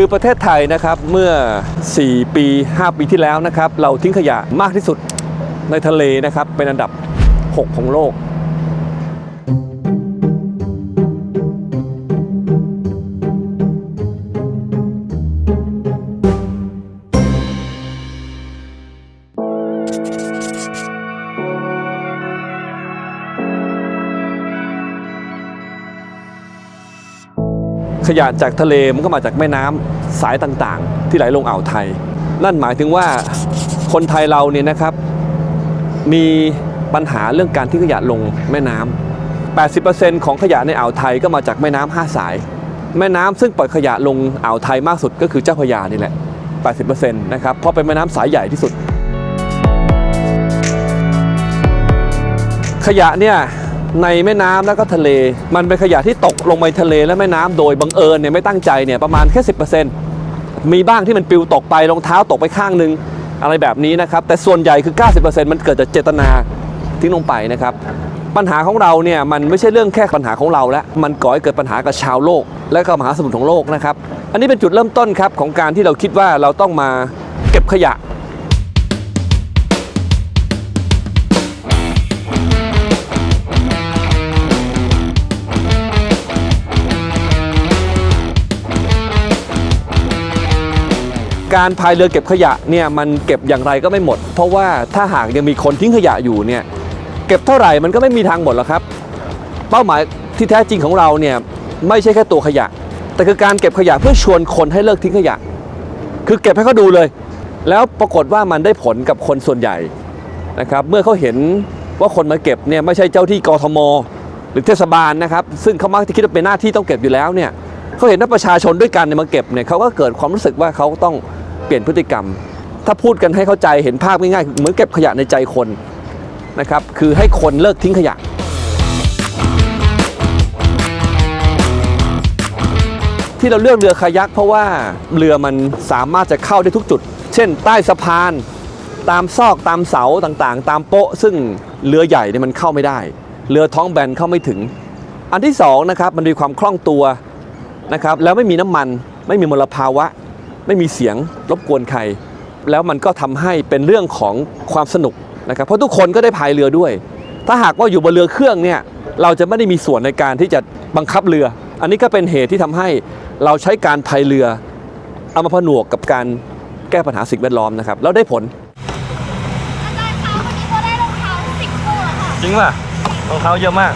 คือประเทศไทยนะครับเมื่อ 4 ปี 5 ปีที่แล้วนะครับเราทิ้งขยะมากที่สุดในทะเลนะครับเป็นอันดับ 6 ของโลก ขยะจากทะเลมันก็มาจากแม่น้ำสายต่างๆ ที่ไหลลงอ่าวไทย นั่นหมายถึงว่าคนไทยเราเนี่ยนะครับ มีปัญหาเรื่องการทิ้งขยะลงแม่น้ำ80%ของขยะในอ่าวไทยก็มาจากแม่น้ำห้าสาย แม่น้ำซึ่งปล่อยขยะลงอ่าวไทยมากสุดก็คือเจ้าพระยานี่แหละ 80%นะครับเพราะเป็นแม่น้ำสายใหญ่ที่สุด ขยะเนี่ย ในแม่น้ำแล้วก็ทะเล มันเป็นขยะที่ตกลงไปทะเลและแม่น้ำโดยบังเอิญเนี่ยไม่ตั้งใจเนี่ยประมาณแค่สิมีบ้างที่มันปลิวตกไปรองเท้าตกไปข้างหนึงอะไรแบบนี้นะครับ แต่ส่วนใหญ่คือ 90%มันเกิดจากเจตนาทิ้งลงไปนะครับ ปัญหาของเราเนี่ยมันไม่ใช่เรื่องแค่ปัญหาของเราแล้วมันก่อให้เกิดปัญหากับชาวโลก และก็มหาสมุทรของโลกนะครับ อันนี้เป็นจุดเริ่มต้นครับของการที่เราคิดว่าเราต้องมาเก็บขยะ การพายเรือเก็บขยะเนี่ยมันเก็บอย่างไรก็ไม่หมด เพราะว่าถ้าหากยังมีคนทิ้งขยะอยู่เนี่ยเก็บเท่าไหร่มันก็ไม่มีทางหมดหรอกครับ เป้าหมายที่แท้จริงของเราเนี่ยไม่ใช่แค่ตัวขยะ แต่คือการเก็บขยะเพื่อชวนคนให้เลิกทิ้งขยะ คือเก็บให้เขาดูเลย แล้วปรากฏว่ามันได้ผลกับคนส่วนใหญ่นะครับเมื่อเขาเห็นว่าคนมาเก็บเนี่ยไม่ใช่เจ้าที่กทม หรือเทศบาลนะครับ ซึ่งเขามักจะคิดว่าเป็นหน้าที่ต้องเก็บอยู่แล้วเนี่ยเขาเห็นว่าประชาชนด้วยกันเนี่ยมาเก็บเนี่ยเขาก็เกิดความรู้สึกว่าเขาต้อง เปลี่ยนพฤติกรรม ถ้าพูดกันให้เข้าใจเห็นภาพง่ายๆเหมือนเก็บขยะในใจคนนะครับคือให้คนเลิกทิ้งขยะที่เราเลือกเรือคายักเพราะว่าเรือมันสามารถจะเข้าได้ทุกจุด เช่น ใต้สะพาน ตามซอกตามเสาต่างๆ ตามโป๊ะ ซึ่งเรือใหญ่เนี่ยมันเข้าไม่ได้ เรือท้องแบนเข้าไม่ถึง อันที่สองนะครับมันมีความคล่องตัวนะครับแล้วไม่มีน้ำมันไม่มีมลภาวะ ไม่มีเสียงรบกวนใคร แล้วมันก็ทำให้เป็นเรื่องของความสนุกนะครับเพราะทุกคนก็ได้พายเรือด้วย ถ้าหากว่าอยู่บนเรือเครื่องเนี่ยเราจะไม่ได้มีส่วนในการที่จะบังคับเรือ อันนี้ก็เป็นเหตุที่ทำให้เราใช้การพายเรือเอามาผนวกกับการแก้ปัญหาสิ่งแวดล้อมนะครับแล้วได้ผลอาจารย์คะวันนี้โบได้รองเท้าสิบคู่แล้วค่ะจริงป่ะรองเท้าเยอะมาก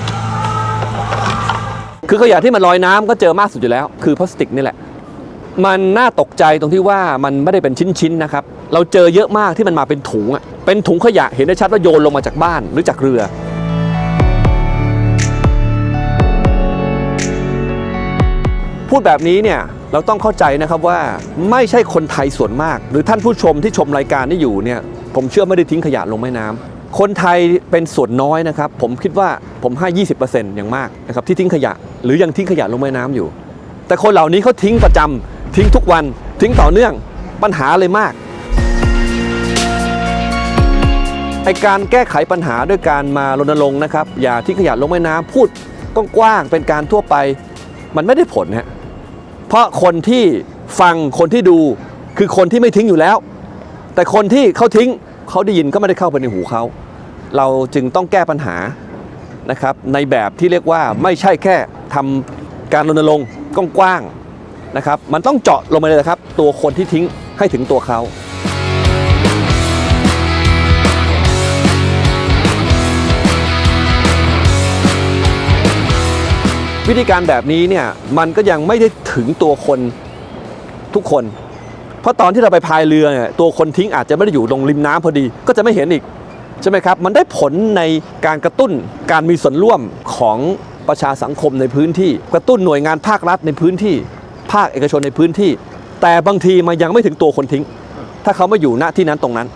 คือขยะที่มันลอยน้ำก็เจอมากสุดอยู่แล้ว คือพลาสติกนี่แหละ มันน่าตกใจตรงที่ว่ามันไม่ได้เป็นชิ้นๆนะครับ เราเจอเยอะมากที่มันมาเป็นถุงอะเป็นถุงขยะเห็นได้ชัดว่าโยนลงมาจากบ้านหรือจากเรือพูดแบบนี้เนี่ยเราต้องเข้าใจนะครับว่าไม่ใช่คนไทยส่วนมาก หรือท่านผู้ชมที่ชมรายการนี้อยู่เนี่ยผมเชื่อไม่ได้ทิ้งขยะลงแม่น้ำคนไทยเป็นส่วนน้อยนะครับ ผมคิดว่าผมให้ 20%อย่างมากนะครับที่ทิ้งขยะ หรือยังทิ้งขยะลงแม่น้ำอยู่ แต่คนเหล่านี้เขาทิ้งประจำ ทิ้งทุกวันทิ้งต่อเนื่องปัญหาเลยมากไอการแก้ไขปัญหาด้วยการมารณรงค์นะครับ อย่าทิ้งขยะลงแม่น้ำพูดกว้างๆเป็นการทั่วไป มันไม่ได้ผลฮะเพราะคนที่ฟังคนที่ดูคือคนที่ไม่ทิ้งอยู่แล้ว แต่คนที่เขาทิ้งเขาได้ยินก็ไม่ได้เข้าไปในหูเขาเราจึงต้องแก้ปัญหานะครับ ในแบบที่เรียกว่าไม่ใช่แค่ทำการรณรงค์กว้างๆ นะครับมันต้องเจาะลงไปเลยนะครับ ตัวคนที่ทิ้งให้ถึงตัวเขาวิธีการแบบนี้เนี่ยมันก็ยังไม่ได้ถึงตัวคนทุกคน เพราะตอนที่เราไปพายเรือเนี่ยตัวคนทิ้งอาจจะไม่ได้อยู่ตรงริมน้ำพอดี ก็จะไม่เห็นอีกใช่ไหมครับ มันได้ผลในการกระตุ้นการมีส่วนร่วมของประชาสังคมในพื้นที่ กระตุ้นหน่วยงานภาครัฐในพื้นที่ ภาคเอกชนในพื้นที่ แต่บางทีมันยังไม่ถึงตัวคนทิ้ง ถ้าเขาไม่อยู่ณที่นั้นตรงนั้น